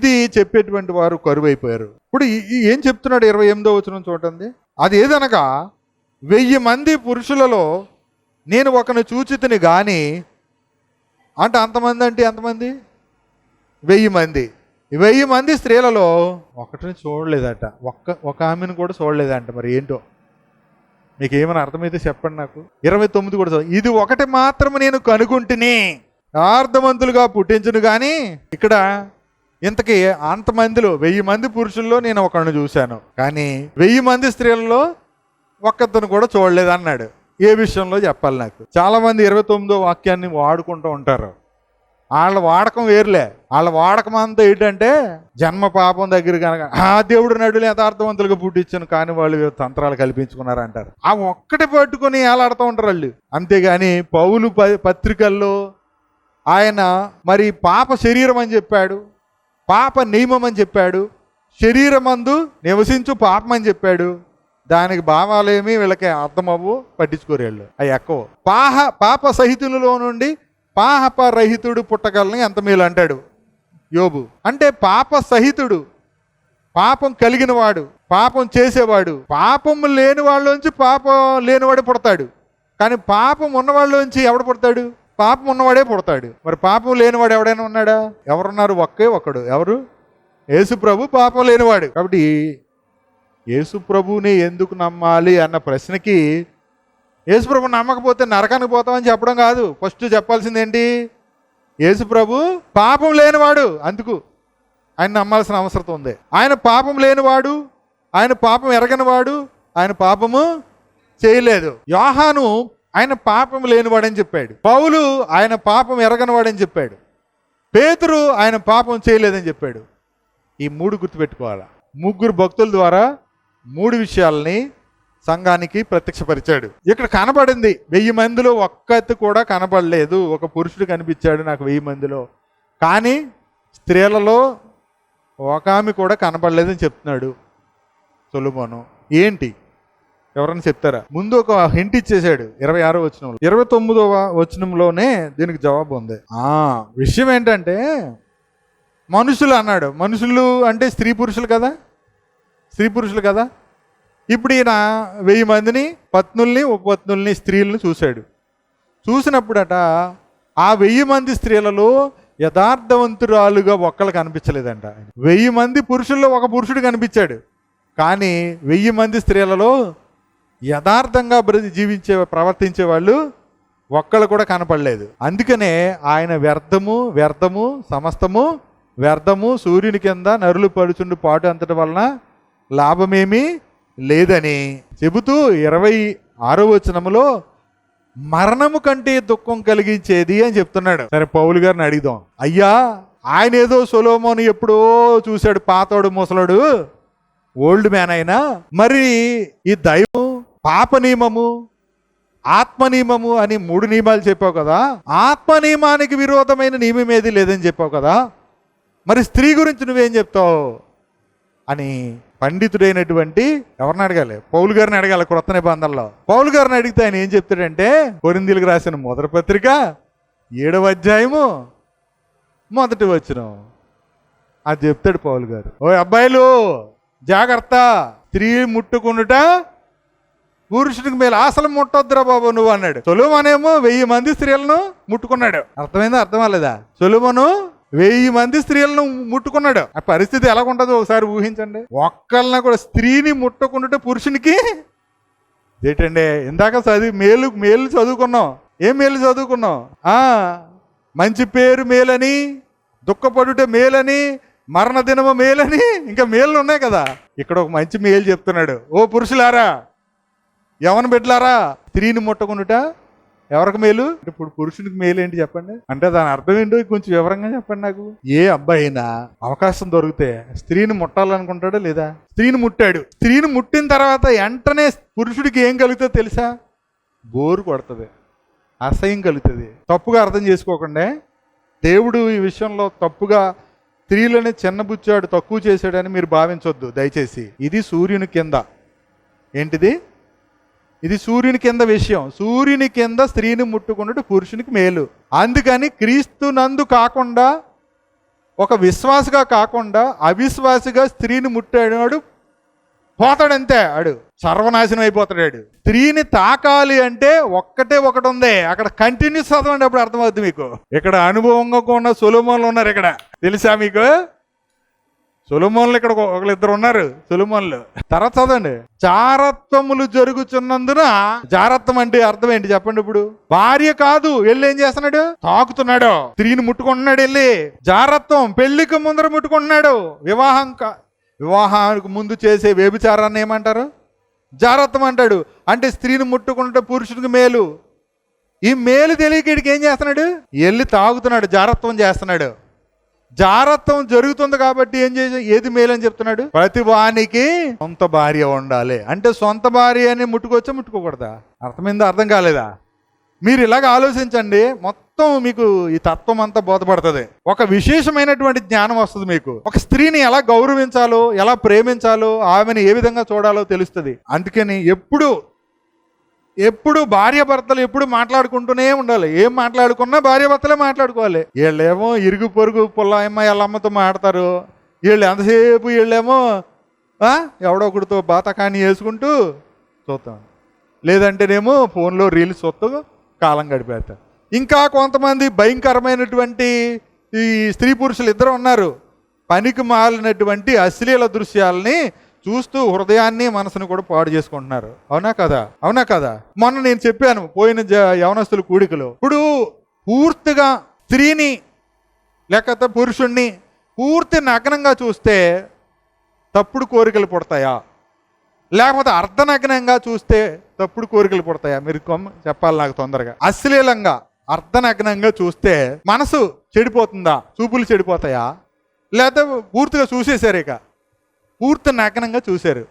ఇది చెప్పేటువంటి వారు కరువైపోయారు. ఇప్పుడు ఏం చెప్తున్నాడు ఇరవై ఎనిమిదో వచ్చిన చూడండి. అది ఏదనగా వెయ్యి మంది పురుషులలో నేను ఒకని చూచితిని గాని అంటే అంతమంది అంటే ఎంతమంది? వెయ్యి మంది. వెయ్యి మంది స్త్రీలలో ఒకటిని చూడలేదట. ఒక్క ఒక ఆమెను కూడా చూడలేదంట మరి ఏంటో. మీకు ఏమైనా అర్థమైతే చెప్పండి నాకు. ఇరవై తొమ్మిది కూడా ఇది ఒకటి మాత్రం నేను కనుగొంటుని. ఆర్థవంతులుగా పుట్టించును కానీ ఇక్కడ ఇంతకీ అంతమందిలో వెయ్యి మంది పురుషుల్లో నేను ఒకరిని చూశాను. కానీ వెయ్యి మంది స్త్రీలలో ఒక్కతను కూడా చూడలేదు అన్నాడు ఏ విషయంలో చెప్పాలి నాకు? చాలామంది ఇరవై తొమ్మిదో వాక్యాన్ని వాడుకుంటూ ఉంటారు. వాళ్ళ వాడకం వేరులే. వాళ్ళ వాడకం అంతా ఏంటంటే జన్మ పాపం దగ్గర కనుక ఆ దేవుడు నడులు యథార్థవంతులుగా పుట్టించాను కానీ వాళ్ళు తంత్రాలు కల్పించుకున్నారు అంటారు ఆ ఒక్కటి పట్టుకొని ఏలాడుతూ ఉంటారు వాళ్ళు. అంతేగాని పౌలు ప- పత్రికల్లో ఆయన మరి పాప శరీరం అని చెప్పాడు. పాప నియమం అని చెప్పాడు. శరీరమందు నివసించు పాపం అని చెప్పాడు. దానికి భావాలేమి వీళ్ళకి అర్థమవ్వు పట్టించుకోరు వీళ్ళు. అవి ఎక్కువ. పాహ పాప సహితులలో నుండి పాప రహితుడు పుట్టగలని ఎంత మేలు అంటాడు యోబు. అంటే పాప సహితుడు పాపం కలిగిన వాడు పాపం చేసేవాడు పాపం లేని వాళ్ళలోంచి పాపం లేనివాడు పుడతాడు. కానీ పాపం ఉన్నవాళ్ళలోంచి ఎవడు పుడతాడు? పాపం ఉన్నవాడే పుడతాడు. మరి పాపం లేనివాడు ఎవడైనా ఉన్నాడా? ఎవరున్నారు? ఒక్కే ఒక్కడు ఎవరు? యేసుప్రభు పాపం లేనివాడు. కాబట్టి యేసుప్రభుని ఎందుకు నమ్మాలి అన్న ప్రశ్నకి యేసుప్రభు నమ్మకపోతే నరకానికి పోతామని చెప్పడం కాదు. ఫస్ట్ చెప్పాల్సింది ఏంటి? యేసుప్రభు పాపం లేనివాడు. అందుకు ఆయన నమ్మాల్సిన అవసరం ఉంది. ఆయన పాపం లేనివాడు ఆయన పాపం ఎరగనివాడు ఆయన పాపము చేయలేదు. యోహాను ఆయన పాపం లేనివాడని చెప్పాడు. పౌలు ఆయన పాపం ఎరగనివాడని చెప్పాడు. పేతురు ఆయన పాపం చేయలేదని చెప్పాడు. ఈ మూడు గుర్తుపెట్టుకోవాలా? ముగ్గురు భక్తుల ద్వారా మూడు విషయాల్ని సంఘానికి ప్రత్యక్షపరిచాడు. ఇక్కడ కనబడింది వెయ్యి మందిలో ఒక్కతి కూడా కనబడలేదు. ఒక పురుషుడు కనిపించాడు నాకు వెయ్యి మందిలో. కానీ స్త్రీలలో ఒక ఆమె కూడా కనబడలేదని చెప్తున్నాడు సొలుమోను. ఏంటి? ఎవరైనా చెప్తారా? ముందు ఒక హింట్ ఇచ్చేసాడు ఇరవై ఆరో వచనంలో. ఇరవై తొమ్మిదవ వచనంలోనే దీనికి జవాబు ఉంది. ఆ విషయం ఏంటంటే మనుషులు అన్నాడు. మనుషులు అంటే స్త్రీ పురుషులు కదా? స్త్రీ పురుషులు కదా? ఇప్పుడు ఈయన వెయ్యి మందిని పత్నుల్ని ఉపపత్నుల్ని స్త్రీలను చూశాడు. చూసినప్పుడట ఆ వెయ్యి మంది స్త్రీలలో యథార్థవంతురాలుగా ఒక్కళ్ళు కనిపించలేదంట వెయ్యి మంది పురుషుల్లో ఒక పురుషుడు కనిపించాడు. కానీ వెయ్యి మంది స్త్రీలలో యథార్థంగా బ్రతి జీవించే ప్రవర్తించే వాళ్ళు ఒక్కళ్ళు కూడా కనపడలేదు. అందుకనే ఆయన వ్యర్థము వ్యర్థము సమస్తము వ్యర్థము సూర్యుని కింద నరులు పడుచుండు పాటు అంతటి వలన లాభమేమీ లేదని చెబుతూ ఇరవై ఆరో వచనములో మరణము కంటే దుఃఖం కలిగించేది అని చెప్తున్నాడు. సరే పౌలు గారిని అడిగిదాం. అయ్యా ఆయన ఏదో సొలోమోని ఎప్పుడో చూశాడు పాతోడు ముసలోడు ఓల్డ్ మ్యాన్ అయినా. మరి ఈ దైవం పాప నియమము ఆత్మ నియమము అని మూడు నియమాలు చెప్పావు కదా ఆత్మ నియమానికి విరోధమైన నియమం ఏది లేదని చెప్పావు కదా మరి స్త్రీ గురించి నువ్వేం చెప్తావు? అని పండితుడైనటువంటి ఎవరిని అడగాలి? పౌలు గారిని అడగాలి క్రొత్త నిబంధనలో. పౌలు గారిని అడిగితే ఆయన ఏం చెప్తాడంటే కొరిందీలకు రాసిన మొదటి పత్రిక ఏడవ అధ్యాయము మొదటి వచ్చిన అది చెప్తాడు పౌలు గారు. ఓ అబ్బాయిలు జాగ్రత్త. స్త్రీ ముట్టుకుండుట పురుషుడికి మేలు. అసలు ముట్టొద్దురా బాబు నువ్వు అన్నాడు. సొలుమనేమో వెయ్యి మంది స్త్రీలను ముట్టుకున్నాడు. అర్థమైందా అర్థం అవ్వలేదా సొలుమను వెయ్యి మంది స్త్రీలను ముట్టుకున్నాడు. ఆ పరిస్థితి ఎలా ఉంటుందో ఒకసారి ఊహించండి. ఒక్కళ్ళన కూడా స్త్రీని ముట్టుకుంటే పురుషునికి ఏంటండి? ఇందాక చదివి మేలు మేలు చదువుకున్నాం. ఏం మేలు చదువుకున్నాం? ఆ మంచి పేరు మేలని దుఃఖపడుట మేలని మరణ దినము మేలని ఇంకా మేలు ఉన్నాయి కదా. ఇక్కడ ఒక మంచి మేలు చెప్తున్నాడు. ఓ పురుషులారా ఎవరిని బిడ్డలారా స్త్రీని ముట్టకుండుట ఎవరికి మేలు? ఇప్పుడు పురుషునికి మేలు ఏంటి చెప్పండి? అంటే దాని అర్థం ఏంటో కొంచెం వివరంగా చెప్పండి నాకు. ఏ అబ్బాయి అయినా అవకాశం దొరికితే స్త్రీని ముట్టాలనుకుంటాడా లేదా? స్త్రీని ముట్టాడు. స్త్రీని ముట్టిన తర్వాత వెంటనే పురుషుడికి ఏం కలుగుతుందో తెలుసా? బోరు కొడుతుంది. అసహ్యం కలుగుతుంది. తప్పుగా అర్థం చేసుకోకుండా దేవుడు ఈ విషయంలో తప్పుగా స్త్రీలని చిన్నబుచ్చాడు తక్కువ చేశాడని మీరు భావించొద్దు దయచేసి. ఇది సూర్యుని కింద. ఏంటిది? ఇది సూర్యుని కింద విషయం. సూర్యుని కింద స్త్రీని ముట్టుకున్నట్టు పురుషునికి మేలు. అందుకని క్రీస్తు నందు కాకుండా ఒక విశ్వాసగా కాకుండా అవిశ్వాసిగా స్త్రీని ముట్టాడు పోతాడంతే ఆడు. సర్వనాశనం అయిపోతాడాడు. స్త్రీని తాకాలి అంటే ఒక్కటే ఒకటి ఉంది. అక్కడ కంటిన్యూస్ చదవండి అప్పుడు అర్థమవుతుంది మీకు. ఇక్కడ అనుభవంగా ఉన్న సొలుమోన్లు ఉన్నారు ఇక్కడ. తెలుసా మీకు? సొలుమోన్లు ఇక్కడ ఒకళ్ళు ఇద్దరు ఉన్నారు సులుమోన్లు. తర్వాత చదవండి. జారత్వములు జరుగుతున్నందున జారత్వం అంటే అర్థం ఏంటి చెప్పండి ఇప్పుడు? భార్య కాదు వెళ్ళి ఏం చేస్తున్నాడు? తాకుతున్నాడు. స్త్రీని ముట్టుకుంటున్నాడు వెళ్ళి జారత్వం పెళ్ళికి ముందర ముట్టుకుంటున్నాడు. వివాహం వివాహానికి ముందు చేసే వ్యభిచారాన్ని ఏమంటారు? జారత్వం అంటాడు. అంటే స్త్రీని ముట్టుకుంటే పురుషుడికి మేలు. ఈ మేలు తెలియక ఏం చేస్తున్నాడు? వెళ్ళి తాగుతున్నాడు జారత్వం చేస్తున్నాడు. జారత్వం జరుగుతుంది కాబట్టి ఏం చేసి ఏది మేలు అని చెప్తున్నాడు? ప్రతి వానికి సొంత భార్య ఉండాలి. అంటే సొంత భార్య అని ముట్టుకోవచ్చా ముట్టుకోకూడదా? అర్థమైందా అర్థం కాలేదా? మీరు ఇలాగ ఆలోచించండి మొత్తం మీకు ఈ తత్వం అంతా బోధపడుతుంది. ఒక విశేషమైనటువంటి జ్ఞానం వస్తుంది మీకు. ఒక స్త్రీని ఎలా గౌరవించాలో ఎలా ప్రేమించాలో ఆమెను ఏ విధంగా చూడాలో తెలుస్తుంది. అందుకని ఎప్పుడు ఎప్పుడు భార్య భర్తలు ఎప్పుడు మాట్లాడుకుంటూనే ఉండాలి. ఏం మాట్లాడుకున్నా భార్య భర్తలే మాట్లాడుకోవాలి. వీళ్ళేమో ఇరుగు పొరుగు పుల్లమ్మ వాళ్ళమ్మతో మాడతారు. వీళ్ళు ఎంతసేపు వీళ్ళేమో ఆ, ఎవడో ఒకడితో బాతకాని వేసుకుంటూ చూస్తాం లేదంటేనేమో ఫోన్లో రీల్స్ చూస్తూ కాలం గడిపేస్తారు. ఇంకా కొంతమంది భయంకరమైనటువంటి ఈ స్త్రీ పురుషులు ఇద్దరు ఉన్నారు. పనికి మాలినటువంటి అశ్లీల దృశ్యాలని చూస్తూ హృదయాన్ని మనసును కూడా పాడు చేసుకుంటున్నారు. అవునా కదా? అవునా కదా? మొన్న నేను చెప్పాను పోయిన జ యవనస్తుల కూడికలో. ఇప్పుడు పూర్తిగా స్త్రీని లేకపోతే పురుషుణ్ణి పూర్తి నగ్నంగా చూస్తే తప్పుడు కోరికలు పుడతాయా? లేకపోతే అర్ధనగ్నంగా చూస్తే తప్పుడు కోరికలు పుడతాయా? మీరు కొమ్మ చెప్పాలి నాకు తొందరగా. అశ్లీలంగా అర్ధనగ్నంగా చూస్తే మనసు చెడిపోతుందా? చూపులు చెడిపోతాయా? లేకపోతే పూర్తిగా చూసేశారు ఇక. పూర్తి నగ్నంగా చూశారు.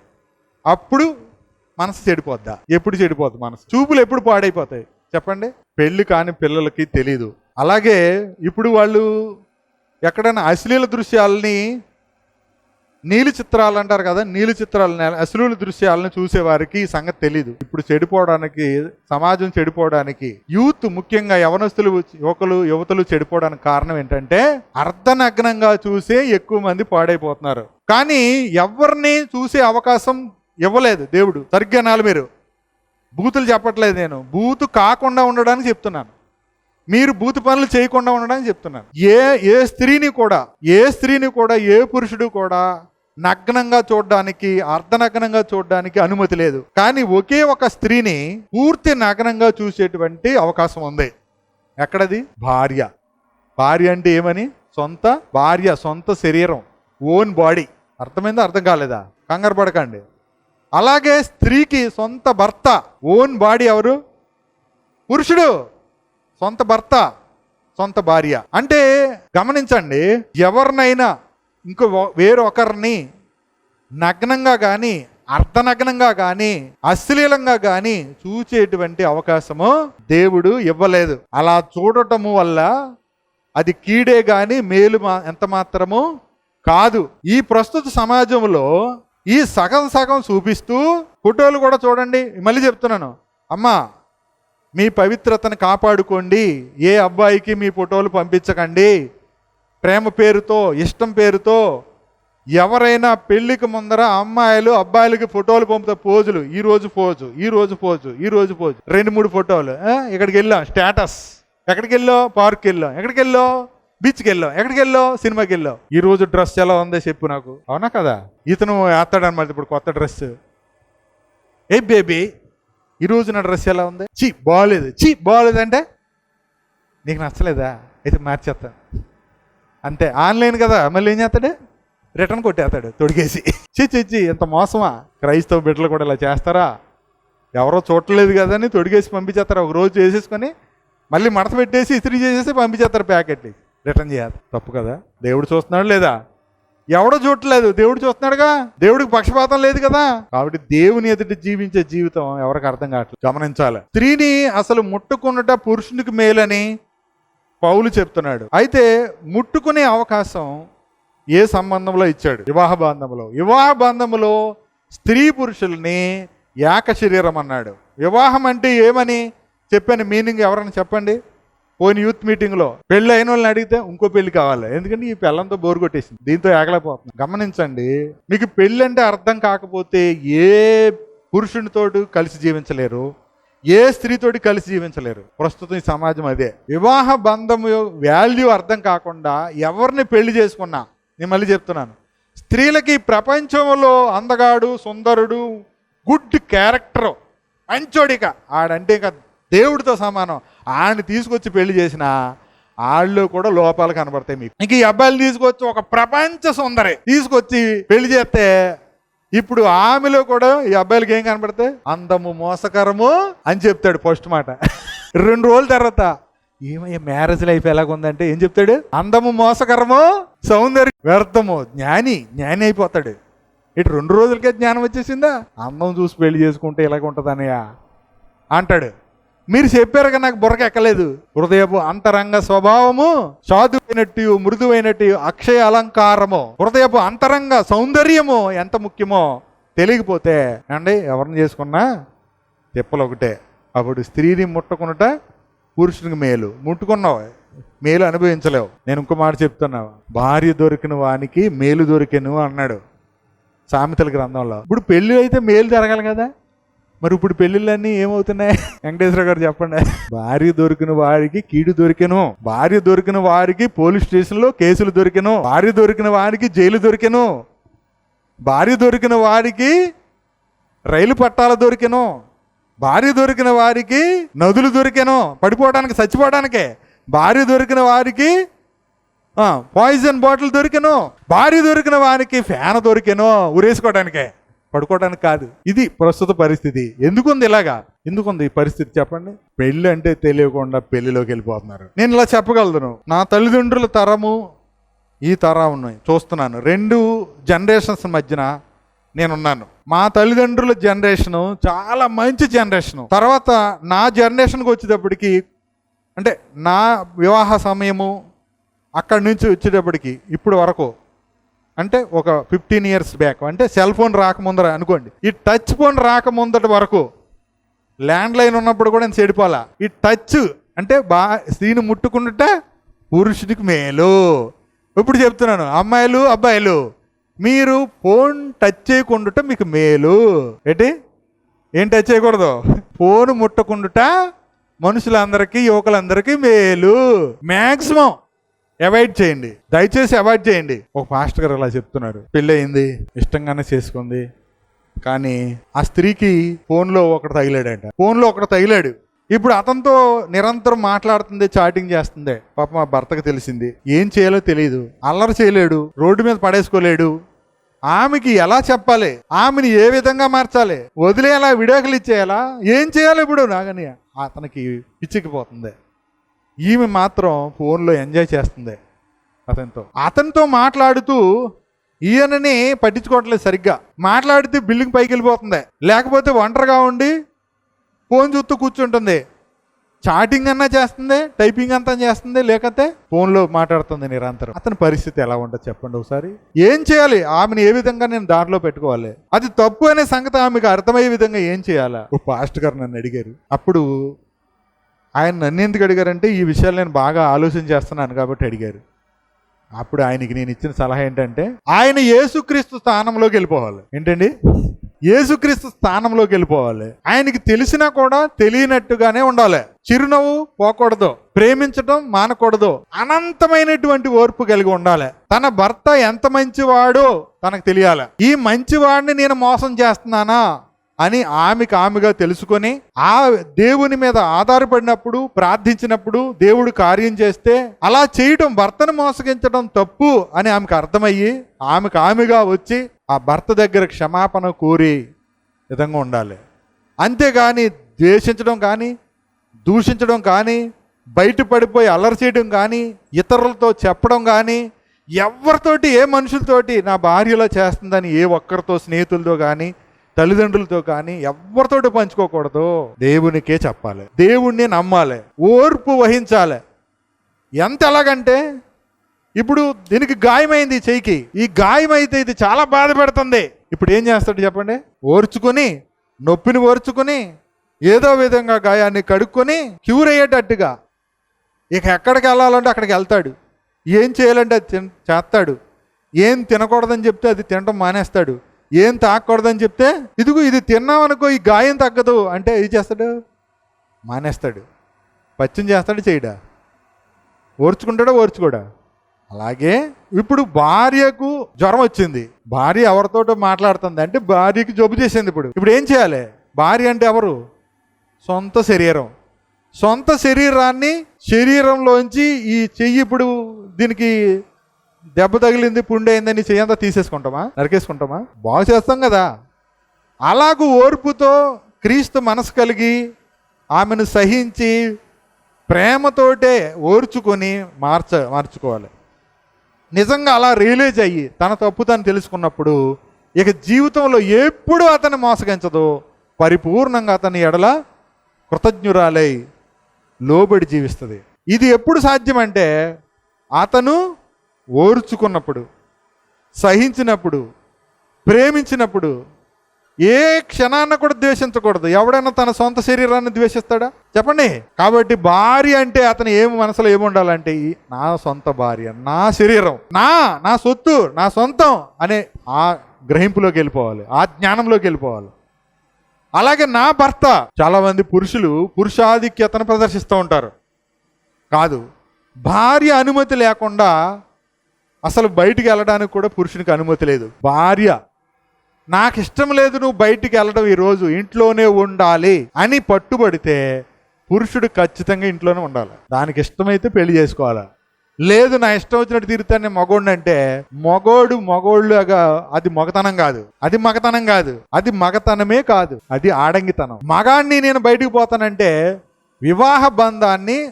అప్పుడు మనసు చెడిపోద్దా? ఎప్పుడు చెడిపోద్ది మనసు? చూపులు ఎప్పుడు పాడైపోతాయి? చెప్పండి. పెళ్ళి కాని పిల్లలకి తెలీదు. అలాగే ఇప్పుడు వాళ్ళు ఎక్కడైనా అశ్లీల దృశ్యాలని నీలి చిత్రాలు అంటారు కదా నీలి చిత్రాలని అశ్లీల దృశ్యాలను చూసేవారికి ఈ సంగతి తెలీదు. ఇప్పుడు చెడిపోవడానికి సమాజం చెడిపోవడానికి యూత్ ముఖ్యంగా యవనస్తులు యువకులు యువతలు చెడిపోవడానికి కారణం ఏంటంటే అర్ధనగ్నంగా చూసే ఎక్కువ మంది పాడైపోతున్నారు. కానీ ఎవరిని చూసే అవకాశం ఇవ్వలేదు దేవుడు. సరిగ్గా నాలు మీరు. బూతులు చెప్పట్లేదు నేను. బూతు కాకుండా ఉండడానికి చెప్తున్నాను. మీరు బూతు పనులు చేయకుండా ఉండడానికి చెప్తున్నాను. ఏ ఏ స్త్రీని కూడా ఏ స్త్రీని కూడా ఏ పురుషుడు కూడా నగ్నంగా చూడడానికి అర్ధనగ్నంగా చూడడానికి అనుమతి లేదు. కానీ ఒకే ఒక స్త్రీని పూర్తి నగ్నంగా చూసేటువంటి అవకాశం ఉంది. ఎక్కడది? భార్య. భార్య అంటే ఏమని? సొంత భార్య సొంత శరీరం ఓన్ బాడీ. అర్థమైందా? అర్థం కాలేదా? కంగారు పడకండి. అలాగే స్త్రీకి సొంత భర్త ఓన్ బాడీ ఎవరు? పురుషుడు. సొంత భర్త సొంత భార్య. అంటే గమనించండి ఎవరినైనా ఇంకో వేరొకరిని నగ్నంగా కానీ అర్ధనగ్నంగా కానీ అశ్లీలంగా కానీ చూచేటువంటి అవకాశము దేవుడు ఇవ్వలేదు. అలా చూడటము వల్ల అది కీడే కానీ మేలు మా ఎంత మాత్రము కాదు ఈ ప్రస్తుత సమాజంలో ఈ సగం సగం చూపిస్తూ ఫోటోలు కూడా చూడండి. మళ్ళీ చెప్తున్నాను. అమ్మా మీ పవిత్రతను కాపాడుకోండి. ఏ అబ్బాయికి మీ ఫోటోలు పంపించకండి. ప్రేమ పేరుతో ఇష్టం పేరుతో ఎవరైనా పెళ్ళికి ముందర అమ్మాయిలు అబ్బాయిలకి ఫోటోలు పంపుతా పోజులు. ఈ రోజు పోజు ఈ రోజు పోజు ఈ రోజు పోజు. రెండు మూడు ఫోటోలు. ఇక్కడికి వెళ్ళాం. స్టేటస్. ఎక్కడికి వెళ్ళావు? పార్క్కి వెళ్ళాం. ఎక్కడికి వెళ్ళావు? బీచ్కి వెళ్ళాం ఎక్కడికి వెళ్ళావు సినిమాకి వెళ్ళావు ఈ రోజు డ్రెస్ ఎలా ఉందో చెప్పు నాకు. అవునా కదా? ఇతను వేస్తాడనమాట ఇప్పుడు కొత్త డ్రెస్. ఏ బేబీ ఈరోజు నా డ్రెస్ ఎలా ఉంది? చీ బాగాలేదు చీ బాగాలేదు అంటే నీకు నచ్చలేదా? అయితే మార్చేస్తాను అంతే. ఆన్లైన్ కదా. మళ్ళీ ఏం చేస్తాడు? రిటర్న్ కొట్టేస్తాడు. తొడిగేసి. చీ చీ ఇంత ఎంత మోసమా? క్రైస్తవ బిడ్డలు కూడా ఇలా చేస్తారా? ఎవరో చూడలేదు కదా అని తొడిగేసి పంపించేస్తారు. ఒక రోజు చేసేసుకొని మళ్ళీ మడత పెట్టేసి ఇస్త్రీ చేసేసి పంపించేస్తారు ప్యాకెట్ రిటర్న్ చేయాలి. తప్పు కదా? దేవుడు చూస్తున్నాడు లేదా? ఎవడో చూడట్లేదు. దేవుడు చూస్తున్నాడుగా? దేవుడికి పక్షపాతం లేదు కదా? కాబట్టి దేవుని ఎదుటి జీవించే జీవితం ఎవరికి అర్థం కావట్లేదు. గమనించాలి. స్త్రీని అసలు ముట్టుకున్నట పురుషునికి మేలని పౌలు చెప్తున్నాడు. అయితే ముట్టుకునే అవకాశం ఏ సంబంధంలో ఇచ్చాడు? వివాహ బంధంలో. వివాహ బంధంలో స్త్రీ పురుషుల్ని ఏక శరీరం అన్నాడు. వివాహం అంటే ఏమని చెప్పాను? మీనింగ్ ఎవరైనా చెప్పండి? పోయిన యూత్ మీటింగ్లో అయిన వాళ్ళని అడిగితే ఇంకో పెళ్ళి కావాలి. ఎందుకంటే ఈ పెళ్ళంతా బోరు కొట్టేసింది. దీంతో ఏగలేకపోతుంది గమనించండి మీకు పెళ్ళి అంటే అర్థం కాకపోతే ఏ పురుషునితోటి కలిసి జీవించలేరు ఏ స్త్రీతోటి కలిసి జీవించలేరు. ప్రస్తుతం ఈ సమాజం అదే. వివాహ బంధం వాల్యూ అర్థం కాకుండా ఎవరిని పెళ్ళి చేసుకున్నా నేను మళ్ళీ చెప్తున్నాను స్త్రీలకి ప్రపంచంలో అందగాడు సుందరుడు గుడ్ క్యారెక్టర్ మంచోడిక. ఆడంటే ఇంకా దేవుడితో సమానం. ఆడిని తీసుకొచ్చి పెళ్ళి చేసిన వాళ్ళు కూడా లోపాలు కనబడతాయి మీకు. ఇంక ఈ అబ్బాయిలు తీసుకొచ్చి ఒక ప్రపంచ సుందరి తీసుకొచ్చి పెళ్ళి చేస్తే ఇప్పుడు ఆమెలో కూడా ఈ అబ్బాయిలకి ఏం కనబడతాయి అందము మోసకరము అని చెప్తాడు ఫస్ట్ మాట. రెండు రోజుల తర్వాత ఏమయ్యా మ్యారేజ్ లైఫ్ ఎలాగుందంటే ఏం చెప్తాడు? అందము మోసకరము సౌందర్యం వ్యర్థము జ్ఞాని జ్ఞాని అయిపోతాడు. ఇటు రెండు రోజులకే జ్ఞానం వచ్చేసిందా? అందం చూసి పెళ్ళి చేసుకుంటే ఇలాగ ఉంటుందనయ్యా అంటాడు. మీరు చెప్పారుగా నాకు బుర్రక ఎక్కలేదు. హృదయపు అంతరంగ స్వభావము సాధువైనట్టు మృదువైనట్టు అక్షయ అలంకారము. హృదయపు అంతరంగ సౌందర్యము ఎంత ముఖ్యమో తెలియకపోతే అండి ఎవరిని చేసుకున్నా తిప్పలు ఒకటే. అప్పుడు స్త్రీని ముట్టుకున్నట పురుషునికి మేలు. ముట్టుకున్నావు మేలు అనుభవించలేవు. నేను ఇంకో మాట చెప్తున్నా. భార్య దొరికిన వానికి మేలు దొరికెను అన్నాడు సామెతల గ్రంథంలో. ఇప్పుడు పెళ్ళి అయితే మేలు జరగాలి కదా? మరి ఇప్పుడు పెళ్ళిళ్ళన్నీ ఏమవుతున్నాయి? వెంకటేశ్వర గారు చెప్పండి. భార్య దొరికిన వారికి కీడు దొరికెను. భార్య దొరికిన వారికి పోలీస్ స్టేషన్లో కేసులు దొరికెను. భార్య దొరికిన వారికి జైలు దొరికెను. భార్య దొరికిన వారికి రైలు పట్టాలు దొరికెను. భార్య దొరికిన వారికి నదులు దొరికెను. పడిపోవడానికి చచ్చిపోవడానికే. భార్య దొరికిన వారికి పాయిజన్ బాటిల్ దొరికెను. భార్య దొరికిన వారికి ఫ్యాన్ దొరికెను. ఉరేసుకోవడానికే పడుకోవడానికి కాదు. ఇది ప్రస్తుత పరిస్థితి. ఎందుకుంది ఇలాగా? ఎందుకుంది ఈ పరిస్థితి చెప్పండి. పెళ్ళి అంటే తెలియకుండా పెళ్ళిలోకి వెళ్ళిపోతున్నారు. నేను ఇలా చెప్పగలను. నా తల్లిదండ్రుల తరము ఈ తరం చూస్తున్నాను. రెండు జనరేషన్స్ మధ్యన నేనున్నాను. మా తల్లిదండ్రుల జనరేషను చాలా మంచి జనరేషను. తర్వాత నా జనరేషన్కి వచ్చేటప్పటికి అంటే నా వివాహ సమయము అక్కడి నుంచి వచ్చేటప్పటికి ఇప్పుడు వరకు అంటే ఒక ఫిఫ్టీన్ ఇయర్స్ బ్యాక్ అంటే సెల్ ఫోన్ రాకముందర అనుకోండి. ఈ టచ్ ఫోన్ రాకముందటి వరకు ల్యాండ్ లైన్ ఉన్నప్పుడు కూడా నేను చెడిపోలా ఈ టచ్ అంటే బా స్త్రీని ముట్టుకుంటే పురుషుడికి మేలు. ఇప్పుడు చెప్తున్నాను అమ్మాయిలు అబ్బాయిలు మీరు ఫోన్ టచ్ చేయకుండుట మీకు మేలు. ఏంటి? ఏం టచ్ చేయకూడదు? ఫోన్ ముట్టకుండుట మనుషులందరికీ యువకులందరికీ మేలు. మ్యాక్సిమం అవాయిడ్ చేయండి. దయచేసి అవాయిడ్ చేయండి. ఒక మాస్టర్ గారు అలా చెప్తున్నారు. పెళ్ళి అయింది ఇష్టంగానే చేసుకుంది. కానీ ఆ స్త్రీకి ఫోన్లో ఒకటి తగిలాడంట. ఫోన్లో ఒకటి తగిలాడు. ఇప్పుడు అతనితో నిరంతరం మాట్లాడుతుంది చాటింగ్ చేస్తుంది. పాప మా భర్తకు తెలిసింది. ఏం చేయాలో తెలియదు అల్లరి చేయలేడు. రోడ్డు మీద పడేసుకోలేడు. ఆమెకి ఎలా చెప్పాలి? ఆమెని ఏ విధంగా మార్చాలి? వదిలేలా విడాకులు ఇచ్చేయాలా? ఏం చేయాలి ఇప్పుడు నాగని అతనికి పిచ్చికిపోతుంది ఈమె మాత్రం ఫోన్లో ఎంజాయ్ చేస్తుంది అతనితో. అతనితో మాట్లాడుతూ ఈయనని పట్టించుకోవట్లేదు సరిగ్గా. మాట్లాడితే బిల్డింగ్ పైకి వెళ్ళిపోతుంది. లేకపోతే ఒంటరిగా ఉండి ఫోన్ చూస్తూ కూర్చుంటుంది. చాటింగ్ అన్నా చేస్తుంది టైపింగ్ అంతా చేస్తుంది లేకపోతే ఫోన్లో మాట్లాడుతుంది నిరంతరం. అతని పరిస్థితి ఎలా ఉంటుంది చెప్పండి ఒకసారి. ఏం చేయాలి? ఆమెను ఏ విధంగా నేను దాంట్లో పెట్టుకోవాలి? అది తప్పు అనే సంగతి ఆమెకు అర్థమయ్యే విధంగా ఏం చేయాలా? ఓ పాస్ట్ గారు నన్ను అడిగారు. అప్పుడు ఆయన నన్ను ఎందుకు అడిగారంటే ఈ విషయాలు నేను బాగా ఆలోచన చేస్తున్నాను కాబట్టి అడిగారు. అప్పుడు ఆయనకి నేను ఇచ్చిన సలహా ఏంటంటే ఆయన యేసుక్రీస్తు స్థానంలోకి వెళ్ళిపోవాలి. ఏంటండి? యేసుక్రీస్తు స్థానంలోకి వెళ్ళిపోవాలి. ఆయనకి తెలిసినా కూడా తెలియనట్టుగానే ఉండాలి. చిరునవ్వు పోకూడదు ప్రేమించడం మానకూడదు అనంతమైనటువంటి ఓర్పు కలిగి ఉండాలి. తన భర్త ఎంత మంచివాడో తనకు తెలియాలి. ఈ మంచివాడిని నేను మోసం చేస్తున్నానా? అని ఆమెకు ఆమెగా తెలుసుకొని ఆ దేవుని మీద ఆధారపడినప్పుడు ప్రార్థించినప్పుడు దేవుడు కార్యం చేస్తే అలా చేయటం భర్తను మోసగించడం తప్పు అని ఆమెకు అర్థమయ్యి ఆమెకు ఆమెగా వచ్చి ఆ భర్త దగ్గర క్షమాపణ కోరి విధంగా ఉండాలి. అంతేగాని ద్వేషించడం కానీ దూషించడం కానీ బయట పడిపోయి అల్లరి చేయడం కానీ ఇతరులతో చెప్పడం కానీ ఎవరితోటి ఏ మనుషులతోటి నా భార్యలో చేస్తుందని ఏ ఒక్కరితో స్నేహితులతో కానీ తల్లిదండ్రులతో కానీ ఎవరితోటి పంచుకోకూడదు. దేవునికే చెప్పాలి. దేవుణ్ణి నమ్మాలి. ఓర్పు వహించాలి. ఎంత ఎలాగంటే ఇప్పుడు దీనికి గాయమైంది చెయ్యికి. ఈ గాయమైతే ఇది చాలా బాధ పెడుతుంది. ఇప్పుడు ఏం చేస్తాడు చెప్పండి? ఓర్చుకొని నొప్పిని ఓర్చుకొని ఏదో విధంగా గాయాన్ని కడుక్కొని క్యూర్ అయ్యేటట్టుగా. ఇక ఎక్కడికి వెళ్ళాలంటే అక్కడికి వెళ్తాడు. ఏం చేయాలంటే అది చేస్తాడు. ఏం తినకూడదని చెప్తే అది తినడం మానేస్తాడు. ఏం తాగకూడదని చెప్తే ఇదిగో ఇది తిన్నామనుకో ఈ గాయం తగ్గదు. అంటే ఏం చేస్తాడు? మానేస్తాడు. పచ్చని చేస్తాడు చేయడా? ఓర్చుకుంటాడా? ఓర్చుకోడా? అలాగే ఇప్పుడు భార్యకు జ్వరం వచ్చింది. భార్య ఎవరితోటో మాట్లాడుతుంది. అంటే భార్యకి జబ్బు చేసింది ఇప్పుడు. ఇప్పుడు ఏం చేయాలి? భార్య అంటే ఎవరు? సొంత శరీరం. సొంత శరీరాన్ని శరీరంలోంచి ఈ చెయ్యి ఇప్పుడు దీనికి దెబ్బ తగిలింది పుండైందని చేయంతా తీసేసుకుంటామా? నరికేసుకుంటామా? బాగు చేస్తాం కదా. అలాగూ ఓర్పుతో క్రీస్తు మనసు కలిగి ఆమెను సహించి ప్రేమతోటే ఓర్చుకొని మార్చ మార్చుకోవాలి. నిజంగా అలా రియలైజ్ అయ్యి తన తప్పు తను తెలుసుకున్నప్పుడు ఇక జీవితంలో ఎప్పుడు అతన్ని మోసగించదు. పరిపూర్ణంగా అతని ఎడల కృతజ్ఞురాలై లోబడి జీవిస్తుంది. ఇది ఎప్పుడు సాధ్యమంటే అతను ఓర్చుకున్నప్పుడు సహించినప్పుడు ప్రేమించినప్పుడు ఏ క్షణాన్ని కూడా ద్వేషించకూడదు. ఎవడైనా తన సొంత శరీరాన్ని ద్వేషిస్తాడా? చెప్పండి. కాబట్టి భార్య అంటే అతను ఏమి మనసులో ఏమి ఉండాలంటే నా సొంత భార్య నా శరీరం నా నా సొత్తు నా సొంతం అనే ఆ గ్రహింపులోకి వెళ్ళిపోవాలి. ఆ జ్ఞానంలోకి వెళ్ళిపోవాలి. అలాగే నా భర్త చాలా మంది పురుషులు పురుషాధిక్యతను ప్రదర్శిస్తూ ఉంటారు. కాదు భార్య అనుమతి లేకుండా అసలు బయటికి వెళ్ళడానికి కూడా పురుషునికి అనుమతి లేదు. భార్య నాకు ఇష్టం లేదు నువ్వు బయటికి వెళ్ళడం ఈరోజు ఇంట్లోనే ఉండాలి అని పట్టుబడితే పురుషుడు ఖచ్చితంగా ఇంట్లోనే ఉండాలి. దానికి ఇష్టమైతే పెళ్ళి చేసుకోవాలి. లేదు నా ఇష్టం వచ్చినట్టు తీరుతానే మగోడిని అంటే మగోడు మగోళ్ళుగా అది మగతనం కాదు. అది మగతనం కాదు. అది మగతనమే కాదు. అది ఆడంగితనం. మగాన్ని నేను బయటికి పోతానంటే వివాహ బంధాన్ని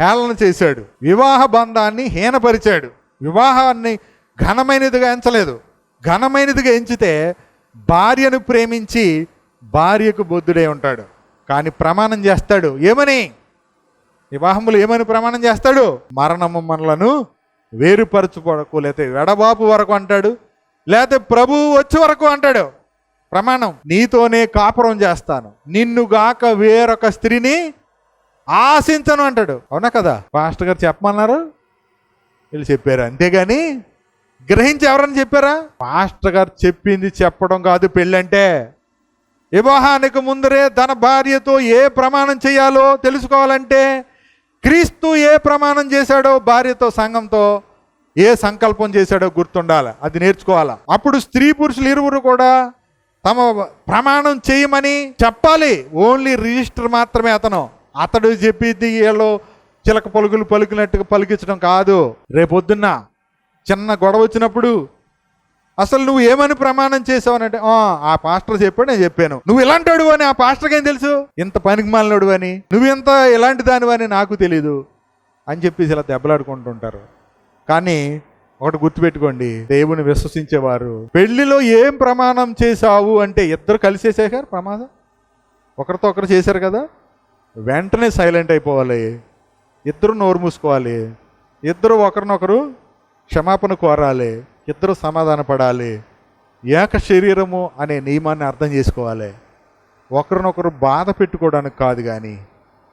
హేళన చేశాడు. వివాహ బంధాన్ని హీనపరిచాడు. వివాహాన్ని ఘనమైనదిగా ఎంచలేదు. ఘనమైనదిగా ఎంచితే భార్యను ప్రేమించి భార్యకు బొద్దుడే ఉంటాడు. కానీ ప్రమాణం చేస్తాడు. ఏమని? వివాహములు ఏమని ప్రమాణం చేస్తాడు? మరణము మనలను వేరుపరచుకోడకు లేకపోతే వెడబాపు వరకు అంటాడు. లేకపోతే ప్రభువు వచ్చే వరకు అంటాడు. ప్రమాణం నీతోనే కాపురం చేస్తాను. నిన్ను గాక వేరొక స్త్రీని ఆశించను అంటాడు. అవునా కదా? పాస్టర్ గారు చెప్పమన్నారు? వీళ్ళు చెప్పారు. అంతేగాని గ్రహించి ఎవరని చెప్పారా? మాస్టర్ గారు చెప్పింది చెప్పడం కాదు పెళ్ళంటే. వివాహానికి ముందరే తన భార్యతో ఏ ప్రమాణం చేయాలో తెలుసుకోవాలంటే క్రీస్తు ఏ ప్రమాణం చేశాడో భార్యతో సంఘంతో ఏ సంకల్పం చేశాడో గుర్తుండాలి. అది నేర్చుకోవాలా? అప్పుడు స్త్రీ పురుషులు ఇరువురు కూడా తమ ప్రమాణం చేయమని చెప్పాలి. ఓన్లీ రిజిస్టర్ మాత్రమే అతను. అతడు చెప్పింది వీళ్ళు చిలక పలుకులు పలికినట్టుగా పలికించడం కాదు. రేపొద్దున్న చిన్న గొడవ వచ్చినప్పుడు అసలు నువ్వు ఏమని ప్రమాణం చేసావనంటే "ఆ, పాస్టర్ చెప్పాడు నేను చెప్పాను. నువ్వు ఇలాంటాడు అని ఆ పాస్టర్కి ఏం తెలుసు? ఇంత పనికి మాలినోడు అని. నువ్వు ఇంత ఇలాంటి దానివని నాకు తెలీదు. అని చెప్పేసి ఇలా దెబ్బలాడుకుంటుంటారు. కానీ ఒకటి గుర్తుపెట్టుకోండి దేవుని విశ్వసించేవారు పెళ్ళిలో ఏం ప్రమాణం చేశావు? అంటే ఇద్దరు కలిసేసారు ప్రమాదం? ఒకరితో ఒకరు చేశారు కదా? వెంటనే సైలెంట్ అయిపోవాలి. ఇద్దరు నోరు మూసుకోవాలి. ఇద్దరు ఒకరినొకరు క్షమాపణ కోరాలి. ఇద్దరు సమాధాన పడాలి. ఏక శరీరము అనే నియమాన్ని అర్థం చేసుకోవాలి. ఒకరినొకరు బాధ పెట్టుకోవడానికి కాదు కానీ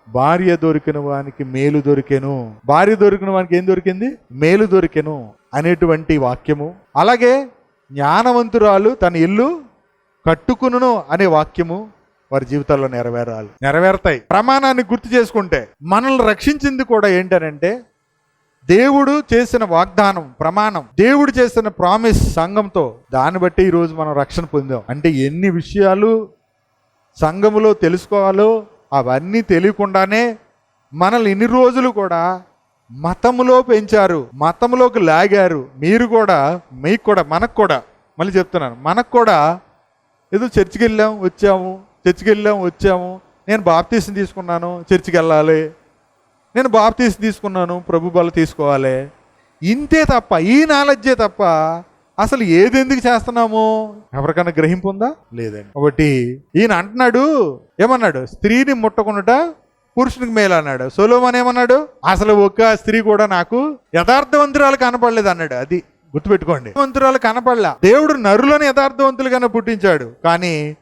భార్య దొరికిన వానికి మేలు దొరికెను. భార్య దొరికిన వానికి ఏం దొరికింది? మేలు దొరికెను అనేటువంటి వాక్యము. అలాగే జ్ఞానవంతురాలు తన ఇల్లు కట్టుకును అనే వాక్యము. వారి జీవితాల్లో నెరవేరాలి. నెరవేరుతాయి. ప్రమాణాన్ని గుర్తు చేసుకుంటే మనల్ని రక్షించింది కూడా ఏంటనంటే దేవుడు చేసిన వాగ్దానం ప్రమాణం దేవుడు చేసిన ప్రామిస్ సంఘంతో దాన్ని బట్టి ఈరోజు మనం రక్షణ పొందాం. అంటే ఎన్ని విషయాలు సంఘములో తెలుసుకోవాలో అవన్నీ తెలియకుండానే మనల్ని ఇన్ని రోజులు కూడా మతములో పెంచారు మతములోకి లాగారు. మీరు కూడా మీకు కూడా మనకు కూడా మళ్ళీ చెప్తున్నాను మనకు కూడా ఏదో చర్చికి వెళ్ళాము వచ్చాము చర్చికి వెళ్ళాము వచ్చాము. నేను బాప్తీసం తీసుకున్నాను చర్చికి వెళ్ళాలి నేను బాప్తీసం తీసుకున్నాను ప్రభు బల తీసుకోవాలి. ఇంతే తప్ప ఈ నాలెడ్జే తప్ప అసలు ఏది ఎందుకు చేస్తున్నాము? ఎవరికైనా గ్రహింపు ఉందా? లేదండి. కాబట్టి ఈయన అంటున్నాడు ఏమన్నాడు? స్త్రీని ముట్టకునుట పురుషునికి మేలు అన్నాడు. సోలోమన్ ఏమన్నాడు? అసలు ఒక్క స్త్రీ కూడా నాకు యథార్థవంతురాలు కనపడలేదు అన్నాడు. అది గుర్తుపెట్టుకోండి. వంతురాలు కనపడలా. దేవుడు నరులను యథార్థవంతులుగానే పుట్టించాడు. కానీ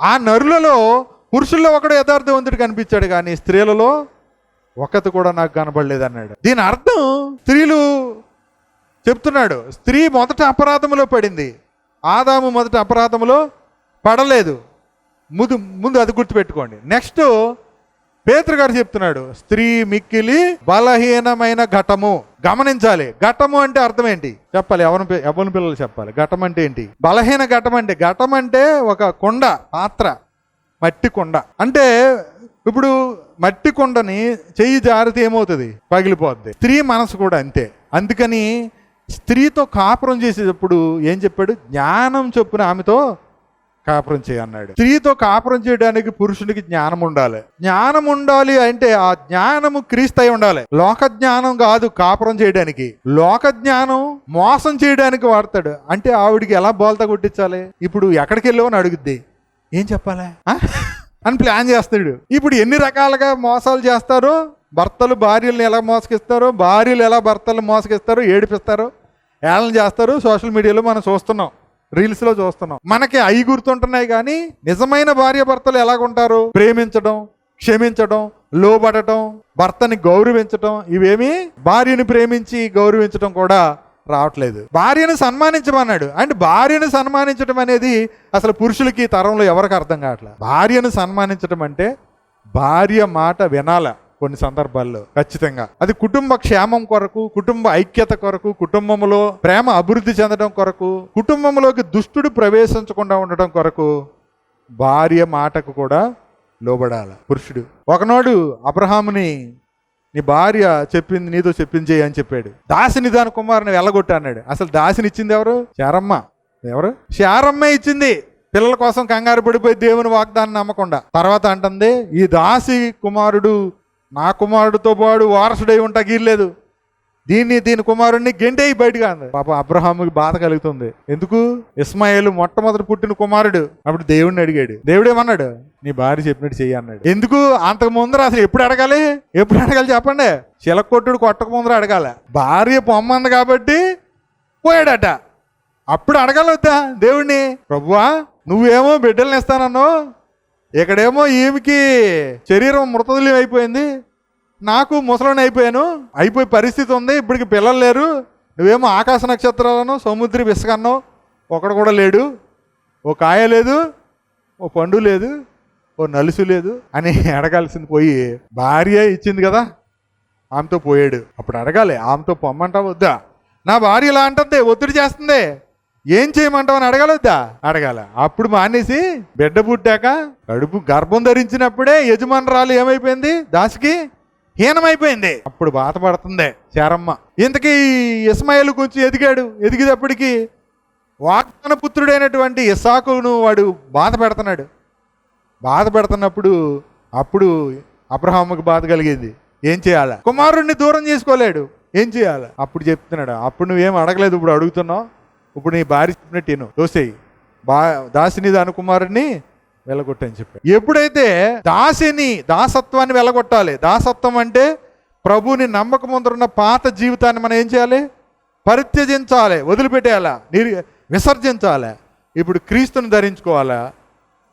ఆ నరులలో పురుషుల్లో ఒకడు యథార్థవంతుడు కనిపించాడు కానీ స్త్రీలలో ఒకటి కూడా నాకు కనబడలేదు అన్నాడు దీని అర్థం స్త్రీలు చెప్తున్నాడు స్త్రీ మొదట అపరాధములో పడింది. ఆదాము మొదట అపరాధములో పడలేదు. ముందు ముందు అది గుర్తుపెట్టుకోండి. నెక్స్ట్ పేతురు గారు చెప్తున్నాడు స్త్రీ మిక్కిలి బలహీనమైన ఘటము. గమనించాలి. ఘటము అంటే అర్థం ఏంటి? చెప్పాలి. ఎవరి ఎవరి పిల్లలు చెప్పాలి? ఘటం అంటే ఏంటి? బలహీన ఘటం అంటే ఘటం అంటే ఒక కొండ పాత్ర మట్టి కొండ. అంటే ఇప్పుడు మట్టి కొండని చెయ్యి జారితే ఏమవుతుంది? పగిలిపోద్ది. స్త్రీ మనసు కూడా అంతే. అందుకని స్త్రీతో కాపురం చేసేటప్పుడు ఏం చెప్పాడు? జ్ఞానం చొప్పున ఆమెతో కాపురం చేయన్నాడు స్త్రీతో కాపురం చేయడానికి పురుషునికి జ్ఞానం ఉండాలి. జ్ఞానం ఉండాలి అంటే ఆ జ్ఞానము క్రీస్తై ఉండాలి. లోక జ్ఞానం కాదు కాపురం చేయడానికి. లోక జ్ఞానం మోసం చేయడానికి వాడతాడు. అంటే ఆవిడికి ఎలా బోల్తా కొట్టించాలి? ఇప్పుడు ఎక్కడికి వెళ్ళావు అని అడుగుద్ది. ఏం చెప్పాలి? ఆ? అని ప్లాన్ చేస్తాడు. ఇప్పుడు ఎన్ని రకాలుగా మోసాలు చేస్తారో భర్తలు భార్యలను ఎలా మోసగిస్తారో భార్యలు ఎలా భర్తలు మోసగిస్తారో ఏడిపిస్తారో ఏళన చేస్తారు సోషల్ మీడియాలో మనం చూస్తున్నాం. రీల్స్లో చూస్తున్నాం. మనకి అయి గుర్తుంటున్నాయి కానీ నిజమైన భార్య భర్తలు ఎలాగుంటారు? ప్రేమించడం క్షమించడం లోబడటం భర్తని గౌరవించడం ఇవేమి భార్యను ప్రేమించి గౌరవించడం కూడా రావట్లేదు. భార్యను సన్మానించమన్నాడు. అండ్ భార్యను సన్మానించడం అనేది అసలు పురుషులకి తరంలో ఎవరికి అర్థం కావట్లేదు భార్యను సన్మానించడం అంటే భార్య మాట వినాల. కొన్ని సందర్భాల్లో ఖచ్చితంగా. అది కుటుంబ క్షేమం కొరకు కుటుంబ ఐక్యత కొరకు కుటుంబంలో ప్రేమ అభివృద్ధి చెందడం కొరకు కుటుంబంలోకి దుష్టుడు ప్రవేశించకుండా ఉండడం కొరకు భార్య మాటకు కూడా లోబడాలి. పురుషుడు ఒకనాడు అబ్రహాముని నీ భార్య చెప్పింది నీతో చెప్పించేయి అని చెప్పాడు. దాసిని దాని కుమారుని వెళ్ళగొట్టాడు అన్నాడు. అసలు దాసిని ఇచ్చింది ఎవరు? శారమ్మ. ఎవరు? శారమ్మ ఇచ్చింది. పిల్లల కోసం కంగారు పడిపోయి దేవుని వాగ్దానం నమ్మకుండా. తర్వాత అంటుంది ఈ దాసి కుమారుడు నా కుమారుడితో పాడు వారసుడై ఉంటా గీర్లేదు. దీన్ని దీని కుమారుడిని గెంటేయి బయటగా అంది. పాప అబ్రహాముకి బాధ కలుగుతుంది. ఎందుకు? ఇస్మాయిల్ మొట్టమొదటి పుట్టిన కుమారుడు. అప్పుడు దేవుడిని అడిగాడు. దేవుడేమన్నాడు నీ భార్య చెప్పినట్టు చెయ్యి అన్నాడు. ఎందుకు? అంతకు ముందర అసలు ఎప్పుడు అడగాలి? ఎప్పుడు అడగాలి చెప్పండి? చిలకొట్టుడు కొట్టక ముందర అడగాలి. భార్య పొమ్మంది కాబట్టి పోయాడట. అప్పుడు అడగాలి వద్దా దేవుడిని ప్రభువా నువ్వేమో బిడ్డల్ని ఇస్తానన్నావు. ఇక్కడేమో ఈమెకి శరీరం మృతతుల్యం అయిపోయింది. నాకు ముసలని అయిపోయాను. అయిపోయే పరిస్థితి ఉంది. ఇప్పటికి పిల్లలు లేరు. నువ్వేమో ఆకాశ నక్షత్రాలను సముద్ర విసకన్నో ఒకడు కూడా లేడు. ఓ కాయ లేదు ఓ పండు లేదు ఓ నలుసు లేదు అని అడగాల్సింది పోయి భార్య ఇచ్చింది కదా ఆమెతో పోయాడు. అప్పుడు అడగాలి ఆమెతో పొమ్మంటావు వద్దా? నా భార్య ఇలా అంటుంది ఒత్తిడి చేస్తుంది. ఏం చేయమంటావు అని అడగలొద్దా? అడగాల. అప్పుడు మానేసి బిడ్డ పుట్టాక కడుపు గర్భం ధరించినప్పుడే యజమానురాలు ఏమైపోయింది? దాసికి హీనమైపోయింది. అప్పుడు బాధపడుతుంది చారమ్మ ఇంతకీ ఇస్మాయిల్ కొంచెం ఎదిగాడు. ఎదిగేటప్పటికి వాగ్దాన పుత్రుడైనటువంటి ఇసాకును వాడు బాధ పెడుతున్నాడు బాధ పెడుతున్నప్పుడు అప్పుడు అబ్రహాముకి బాధ కలిగింది. ఏం చేయాలా? కుమారుణ్ణి దూరం చేసుకోలేడు. ఏం చేయాలి? అప్పుడు చెప్తున్నాడు. అప్పుడు నువ్వేం అడగలేదు ఇప్పుడు అడుగుతున్నావు? ఇప్పుడు నీ భార్య చెప్పినట్టు నేను దోసేయి బా దాసిని దాని కుమారుడిని వెళ్ళగొట్టని చెప్పాడు. ఎప్పుడైతే దాసిని దాసత్వాన్ని వెళ్ళగొట్టాలి దాసత్వం అంటే ప్రభుని నమ్మకం ముందరున్న పాత జీవితాన్ని మనం ఏం చేయాలి? పరిత్యజించాలి వదిలిపెట్టేయాలా నిర్ విసర్జించాలి. ఇప్పుడు క్రీస్తుని ధరించుకోవాలా?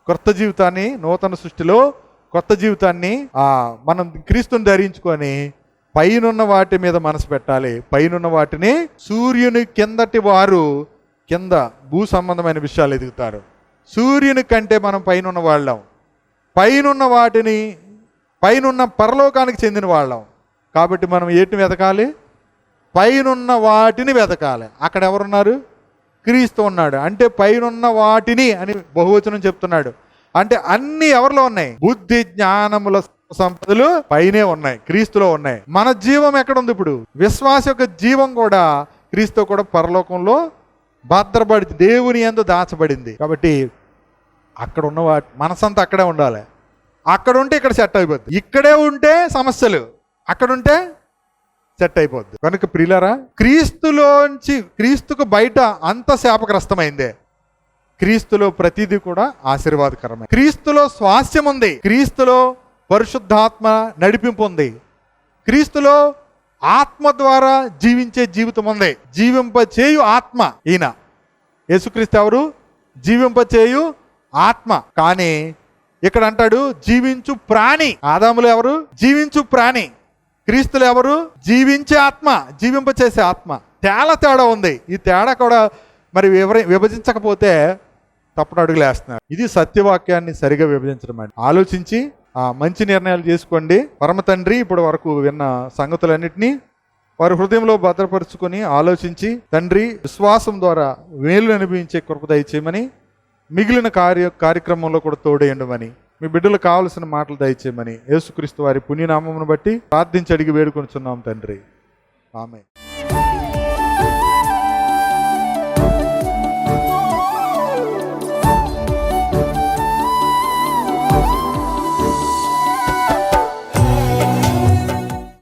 కొత్త జీవితాన్ని నూతన సృష్టిలో కొత్త జీవితాన్ని మనం క్రీస్తుని ధరించుకొని పైనున్న వాటి మీద మనసు పెట్టాలి. పైనున్న వాటిని సూర్యుని కిందటి వారు కింద భూ సంబంధమైన విషయాలు ఎదుగుతారు. సూర్యుని కంటే మనం పైన ఉన్న వాళ్ళం. పైనున్న వాటిని పైనున్న పరలోకానికి చెందిన వాళ్ళం. కాబట్టి మనం ఏటిని వెతకాలి? పైనున్న వాటిని వెతకాలి. అక్కడ ఎవరున్నారు? క్రీస్తు ఉన్నాడు. అంటే పైనున్న వాటిని అని బహువచనం చెప్తున్నాడు. అంటే అన్ని ఎవరిలో ఉన్నాయి? బుద్ధి జ్ఞానముల సంపదలు పైనే ఉన్నాయి. క్రీస్తులో ఉన్నాయి. మన జీవం ఎక్కడ ఉంది ఇప్పుడు? విశ్వాస యొక్క జీవం కూడా క్రీస్తు కూడా పరలోకంలో భద్రపడి దేవుని ఎందు దాచబడింది. కాబట్టి అక్కడ ఉన్న వాటి మనసంతా అక్కడే ఉండాలి. అక్కడ ఉంటే ఇక్కడ సెట్ అయిపోద్ది. ఇక్కడే ఉంటే సమస్యలు. అక్కడ ఉంటే సెట్ అయిపోద్ది. కనుక ప్రియులరా క్రీస్తులోంచి క్రీస్తుకు బయట అంత శాపగ్రస్తమైందే. క్రీస్తులో ప్రతిదీ కూడా ఆశీర్వాదకరమే. క్రీస్తులో స్వాస్థ్యం ఉంది క్రీస్తులో పరిశుద్ధాత్మ నడిపింపు ఉంది క్రీస్తులో ఆత్మ ద్వారా జీవించే జీవితం ఉంది. జీవింప చేయు ఆత్మ ఈయన. యేసుక్రీస్తు ఎవరు? జీవింప చేయు ఆత్మ. కానీ ఇక్కడ అంటాడు జీవించు ప్రాణి. ఆదాములు ఎవరు? జీవించు ప్రాణి. క్రీస్తులు ఎవరు? జీవించే ఆత్మ జీవింపచేసే ఆత్మ. తేడా తేడా ఉంది. ఈ తేడా కూడా మరి వివరి విభజించకపోతే తప్పుడు అడుగులేస్తున్నారు ఇది సత్యవాక్యాన్ని సరిగా విభజించడం అండి. ఆలోచించి మంచి నిర్ణయాలు చేసుకోండి. పరమ తండ్రి ఇప్పుడు వరకు విన్న సంగతులన్నింటినీ వారి హృదయంలో భద్రపరుచుకొని ఆలోచించి తండ్రి విశ్వాసం ద్వారా వేలు అనుభవించే కృప దయచేయమని మిగిలిన కార్య కార్యక్రమంలో కూడా తోడేయండమని మీ బిడ్డలకు కావలసిన మాటలు దయచేయమని యేసుక్రీస్తు వారి పుణ్యనామమును బట్టి ప్రార్థించి అడిగి వేడుకొనిచున్నాం తండ్రి. ఆమె